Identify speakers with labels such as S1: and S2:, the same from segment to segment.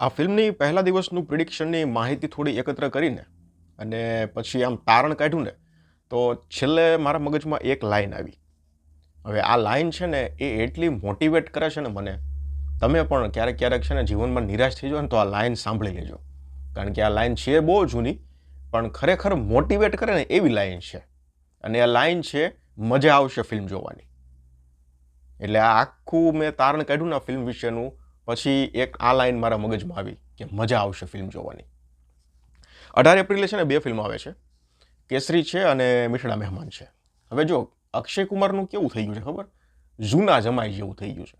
S1: આ ફિલ્મની પહેલા દિવસનું પ્રિડિક્શનની માહિતી થોડી એકત્ર કરીને અને પછી આમ તારણ કાઢ્યું ને, તો છેલ્લે મારા મગજમાં એક લાઈન આવી. હવે આ લાઈન છે ને, એ એટલી મોટિવેટ કરે છે ને મને, તમે પણ ક્યારેક ક્યારેક છે ને જીવનમાં નિરાશ થઈ જાઓ ને તો આ લાઈન સાંભળી લેજો. કારણ કે આ લાઈન છે બહુ જૂની, પણ ખરેખર મોટિવેટ કરે ને એવી લાઈન છે. અને આ લાઈન છે, મજા આવશે ફિલ્મ જોવાની. એટલે આ આખું મેં તારણ કાઢ્યું ને ફિલ્મ વિશેનું પછી એક આ લાઈન મારા મગજમાં આવી કે મજા આવશે ફિલ્મ જોવાની. અઢાર એપ્રિલે છે ને બે ફિલ્મ આવે છે. કેસરી છે અને મીઠડા મહેમાન છે. હવે જો અક્ષય કુમારનું કેવું થઈ ગયું છે ખબર? જૂના જમાઈ જેવું થઈ ગયું છે.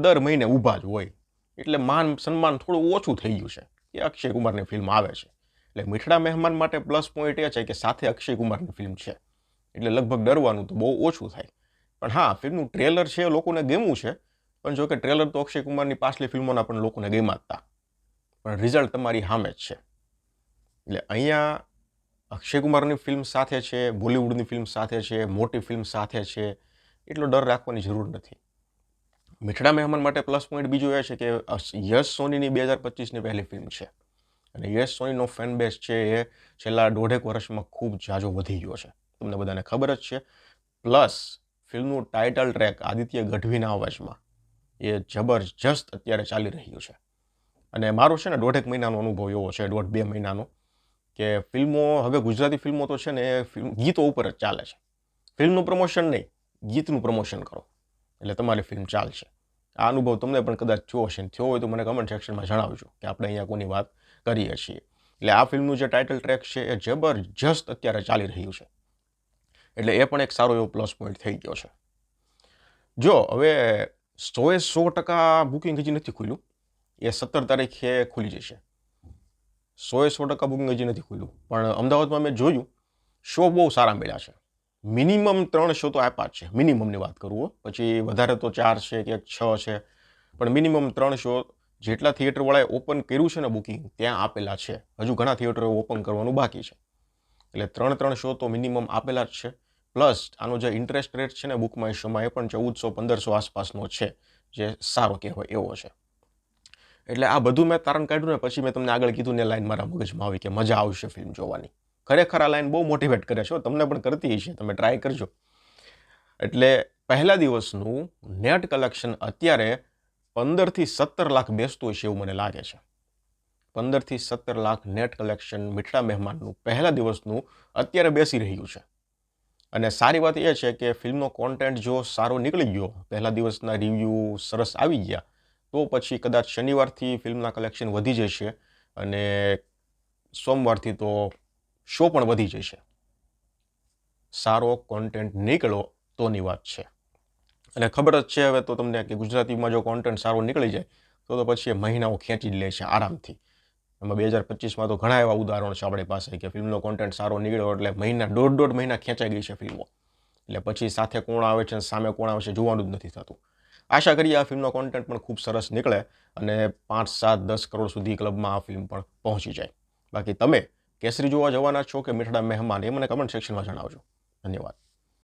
S1: દર મહિને ઊભા જ હોય. એટલે માન સન્માન થોડું ઓછું થઈ ગયું છે કે અક્ષય કુમારની ફિલ્મ આવે છે. એટલે મીઠડા મહેમાન માટે પ્લસ પોઈન્ટ એ છે કે સાથે અક્ષય કુમારની ફિલ્મ છે. એટલે લગભગ ડરવાનું તો બહુ ઓછું થાય. પણ હા, ફિલ્મનું ટ્રેલર છે, લોકોને ગમ્યું છે. પણ જો કે ટ્રેલર તો અક્ષય કુમારની પાછલી ફિલ્મોના પણ લોકોને ગમ્યા હતા પણ રિઝલ્ટ તમારી સામે જ છે. એટલે અહીંયા અક્ષય કુમારની ફિલ્મ સાથે છે, બોલિવૂડની ફિલ્મ સાથે છે, મોટી ફિલ્મ સાથે છે, એટલો ડર રાખવાની જરૂર નથી. મીઠડા મહેમાન માટે પ્લસ પોઈન્ટ બીજું એ છે કે યશ સોનીની બે હજાર પચીસની પહેલી ફિલ્મ છે. અને યશ સોનીનો ફેન બેઝ છે એ છેલ્લા દોઢેક વર્ષમાં ખૂબ જાજો વધી ગયો છે. તમને બધાને ખબર જ છે. પ્લસ ફિલ્મનું ટાઇટલ ટ્રેક આદિત્ય ગઢવીના અવાજમાં. એ જબરજસ્ત અત્યારે ચાલી રહ્યું છે. અને મારો છે ને દોઢેક મહિનાનો અનુભવ એવો છે, દોઢ બે મહિનાનો, કે ફિલ્મો, હવે ગુજરાતી ફિલ્મો તો છે ને એ ગીતો ઉપર જ ચાલે છે. ફિલ્મનું પ્રમોશન નહીં, ગીતનું પ્રમોશન કરો. એટલે તમારી ફિલ્મ ચાલશે. આ અનુભવ તમને પણ કદાચ થયો હશે થયો હોય તો મને કમેન્ટ સેક્શનમાં જણાવજો કે આપણે અહીંયા કોની વાત કરીએ છીએ. એટલે આ ફિલ્મનું જે ટાઇટલ ટ્રેક છે એ જબરજસ્ત અત્યારે ચાલી રહ્યું છે. એટલે એ પણ એક સારો એવો પ્લસ પોઈન્ટ થઈ ગયો છે. જો, હવે સોએ સો ટકા બુકિંગ હજી નથી ખુલ્યું. એ સત્તર તારીખે ખુલી જશે. સોએ સો ટકા બુકિંગ હજી નથી ખુલ્યું. પણ અમદાવાદમાં મેં જોયું, શો બહુ સારા મળ્યા છે. મિનિમમ ત્રણ શો તો આપ્યા જ છે. મિનિમમની વાત કરું પછી વધારે તો ચાર છે કે છ છે. પણ મિનિમમ ત્રણ શો જેટલા થિયેટરવાળાએ ઓપન કર્યું છે ને બુકિંગ, ત્યાં આપેલા છે. હજુ ઘણા થિયેટરો ઓપન કરવાનું બાકી છે. એટલે ત્રણ ત્રણ શો તો મિનિમમ આપેલા જ છે. પ્લસ આનો જે ઇન્ટરેસ્ટ રેટ છે ને બુકમાં શોમાં એ પણ ચૌદસો, પંદરસો આસપાસનો છે, જે સારો કહેવાય એવો છે. એટલે આ બધું મેં તારણ કાઢ્યું ને પછી મેં તમને આગળ કીધું ને લાઈન મારા મગજમાં આવી કે મજા આવશે ફિલ્મ જોવાની. ખરેખર આ લાઈન બહુ મોટિવેટ કરે છે તમને પણ કરતી હશે, તમે ટ્રાય કરજો. એટલે પહેલા દિવસનું નેટ કલેક્શન અત્યારે પંદરથી સત્તર લાખ બેસતું હશે એવું મને લાગે છે. પંદરથી સત્તર લાખ નેટ કલેક્શન મીઠડા મહેમાનનું પહેલા દિવસનું અત્યારે બેસી રહ્યું છે. અને સારી વાત એ છે કે ફિલ્મનો કોન્ટેન્ટ જો સારો નીકળી ગયો, પહેલા દિવસના રિવ્યૂ સરસ આવી ગયા, તો પછી કદાચ શનિવારથી ફિલ્મના કલેક્શન વધી જશે અને સોમવારથી તો શો પણ વધી જશે. સારો કોન્ટેન્ટ નીકળો તોની વાત છે. અને ખબર જ છે, હવે તો તમને કે ગુજરાતીમાં જો કોન્ટેન્ટ સારો નીકળી જાય, તો તો પછી એ મહિનાઓ ખેંચી જ લે છે આરામથી. એમાં બે હજાર પચીસમાં તો ઘણા એવા ઉદાહરણો છે આપણી પાસે કે ફિલ્મનો કોન્ટેન્ટ સારો નીકળ્યો એટલે મહિના, દોઢ દોઢ મહિના ખેંચાઈ ગઈ છે ફિલ્મો. એટલે પછી સાથે કોણ આવે છે અને સામે કોણ આવે છે જોવાનું જ નથી થતું. આશા કરીએ આ ફિલ્મનો કોન્ટેન્ટ પણ ખૂબ સરસ નીકળે અને પાંચ, સાત, દસ કરોડ સુધી ક્લબમાં આ ફિલ્મ પણ પહોંચી જાય. બાકી તમે કેસરી જોવા જવાના છો કે મીઠડા મહેમાન એ મને કમેન્ટ સેક્શનમાં જણાવજો. ધન્યવાદ.